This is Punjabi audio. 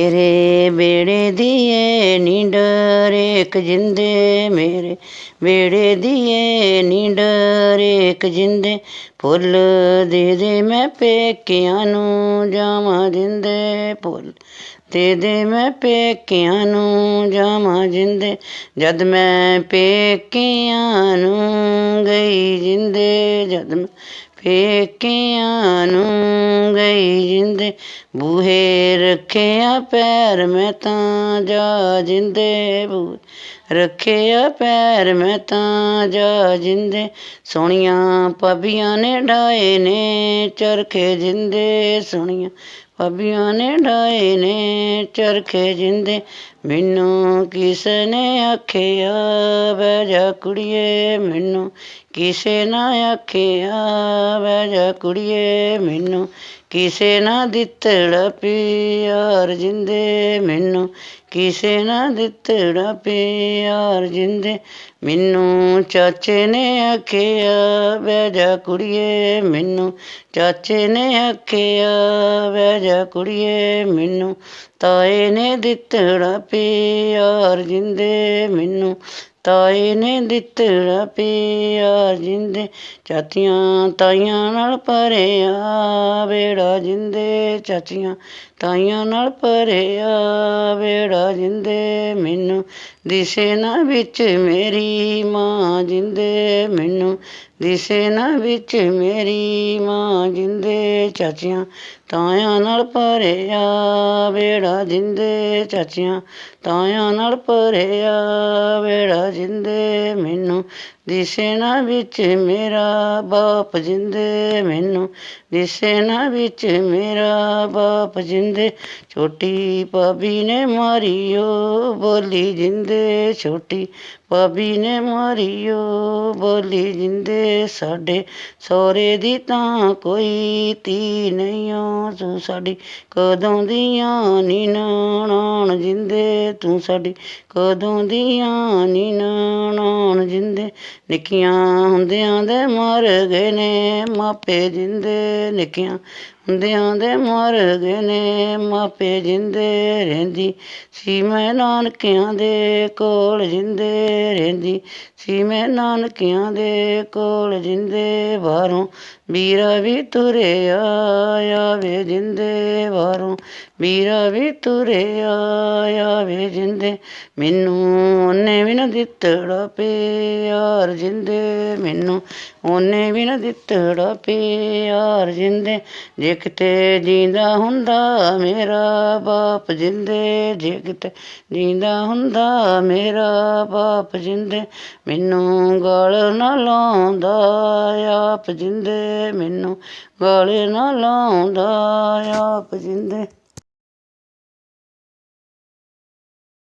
ਮੇਰੇ ਬੇੜੇ ਦੀਏ ਨੀਂਡ ਰੇਕ ਜਿੰਦੇ ਮੇਰੇ। ਬੇੜੇ ਦੀਏ ਨੀਂਡ ਰੇਕ ਜਿੰਦੇ, ਫੁੱਲ ਦੇ ਦੇ ਮੈਂ ਪੇਕਿਆਂ ਨੂੰ ਜਾਵਾਂ ਜਿੰਦੇ ਫੁੱਲ। ਦੇ ਦੇ ਮੈਂ ਪੇਕਿਆਂ ਨੂੰ ਜਾਵਾਂ ਜਿੰਦੇ, ਜਦ ਮੈਂ ਪੇਕਿਆਂ ਨੂੰ ਗਈ ਜਿੰਦੇ, ਜਦ ਮੈਂ ਪੇਕਿਆਂ ਨੂੰ ਗਈ ਜਿੰਦੇ, ਬੂਹੇ ਰੱਖਿਆ ਪੈਰ ਮੈਂ ਤਾਂ ਜਾ ਜਿੰਦੇ ਬੂ ਰੱਖਿਆ ਪੈਰ ਮੈਂ ਤਾਂ ਜਾ ਜਿੰਦੇ। ਸੋਹਣੀਆਂ ਪੱਬੀਆਂ ਨੇ ਡਾਏ ਨੇ ਚਰਖੇ ਜਿੰਦੇ, ਸੋਹਣੀਆਂ ਪੱਬੀਆਂ ਨੇ ਡਾਏ ਨੇ ਚਰਖੇ ਜਿੰਦੇ। ਮੈਨੂੰ ਕਿਸ ਨੇ ਆਖਿਆ, ਬਹਿ ਜਾ ਕੁੜੀਏ, ਮੈਨੂੰ ਕਿਸੇ ਨਾ ਆਖਿਆ, ਬਹਿ ਜਾ ਕੁੜੀਏ, ਮੈਨੂੰ ਕਿਸੇ ਨਾ ਦਿੱਤੜਾ ਪਿਆਰ ਜਿੰਦੇ, ਮੈਨੂੰ ਕਿਸੇ ਨਾ ਦਿੱਤੜਾ ਪਿਆਰ ਜਿੰਦੇ, ਮੈਨੂੰ ਚਾਚੇ ਨੇ ਆਖਿਆ, ਬਹਿ ਜਾ ਕੁੜੀਏ, ਮੈਨੂੰ ਚਾਚੇ ਨੇ ਆਖਿਆ, ਬਹਿ ਜਾ ਕੁੜੀਏ, ਮੈਨੂੰ ਤਾਏ ਨੇ ਦਿੱਤੜਾ ਪਿਆਰ ਜਿੰਦੇ ਮੈਨੂੰ ਤਾਏ ਨੇ ਦਿੱਤੜਾ ਪਿਆਰ ਜਿੰਦੇ, ਚਾਚੀਆਂ ਤਾਈਆਂ ਨਾਲ ਭਰਿਆ ਵੇੜਾ ਜਿੰਦੇ, ਚਾਚੀਆਂ ਤਾਈਆਂ ਨਾਲ ਭਰਿਆ ਵੇੜਾ ਜਿੰਦੇ, ਮੈਨੂੰ ਦਿਸੇ ਨਾ ਵਿੱਚ ਮੇਰੀ ਮਾਂ ਜਿੰਦੇ, ਮੈਨੂੰ ਦਿਸੇ ਨਾ ਵਿੱਚ ਮੇਰੀ ਮਾਂ ਜਿੰਦੇ ਚਾਚੀਆਂ ਤਾਇਆਂ ਨਾਲ ਭਰਿਆ ਵੇੜਾ ਜਿੰਦੇ ਚਾਚੀਆਂ ਤਾਇਆਂ ਨਾਲ ਭਰਿਆ ਵੇੜਾ ਜਿੰਦੇ ਮੈਨੂੰ ਦਿਸੇ ਨਾ ਵਿੱਚ ਮੇਰਾ ਬਾਪ ਜਿੰਦੇ, ਮੈਨੂੰ ਦਿਸੇ ਨਾ ਵਿੱਚ ਮੇਰਾ ਬਾਪ ਜਿੰਦੇ। ਛੋਟੀ ਭਾਬੀ ਨੇ ਮਾਰੀਓ ਬੋਲੀ ਜਿੰਦੇ, ਛੋਟੀ ਭਾਬੀ ਨੇ ਮਾਰੀਓ ਬੋਲੀ ਜਿੰਦੇ। ਸਾਡੇ ਸਹੁਰੇ ਦੀ ਤਾਂ ਕੋਈ ਤੀ ਨਹੀਂ ਓ, ਤੂੰ ਸਾਡੀ ਕਦੋਂ ਦੀਆਂ ਨੀ ਨਾਣ ਜਿੰਦੇ, ਤੂੰ ਸਾਡੀ ਕਦੋਂ ਦੀਆਂ ਨੀ ਨਾਣ ਜਿੰਦੇ। ਨਿੱਕੀਆਂ ਹੁੰਦਿਆਂ ਦੇ ਮਰ ਗਏ ਨੇ, ਮਾਪੇ ਜਿੰਦੇ ਨਿੱਕੀਆਂ ਹੁੰਦਿਆਂ ਦੇ ਮਰ ਗਏ ਨੇ, ਮਾਪੇ ਜਿੰਦੇ ਰਹਿੰਦੀ ਸੀ ਮੈਂ ਨਾਨਕਿਆਂ ਦੇ ਕੋਲ, ਜਿੰਦੇ ਰਹਿੰਦੀ ਸੀ ਮੈਂ ਨਾਨਕਿਆਂ ਦੇ ਕੋਲ, ਜਿੰਦੇ ਬਾਹਰੋਂ ਵੀਰਾ ਵੀ ਤੁਰਿਆ ਆਵੇ, ਜਿੰਦੇ ਬਾਹਰੋਂ ਵੀਰਾ ਵੀ ਤੁਰਿਆ ਆਵੇ ਜਿੰਦੇ। ਮੈਨੂੰ ਉਹਨੇ ਵੀ ਨਾ ਦਿੱਤੜਾ ਪਿਆਰ ਜਿੰਦੇ। ਮੈਨੂੰ ਉਹਨੇ ਵੀ ਨਾ ਦਿੱਤੜਾ ਪਿਆਰ ਜਿੰਦੇ। ਜੇ ਕਿਤੇ ਜੀਂਦਾ ਹੁੰਦਾ ਮੇਰਾ ਬਾਪ ਜਿੰਦੇ। ਜੇ ਕਿਤੇ ਜੀਂਦਾ ਹੁੰਦਾ ਮੇਰਾ ਬਾਪ ਜਿੰਦੇ। ਮੈਨੂੰ ਗਲ ਨਾ ਲਾਉਂਦਾ ਆਪ ਜਿੰਦੇ। ਮੈਨੂੰ ਗਲ ਨਾ ਲਾਉਂਦਾ ਆਪ ਜਿੰਦੇ।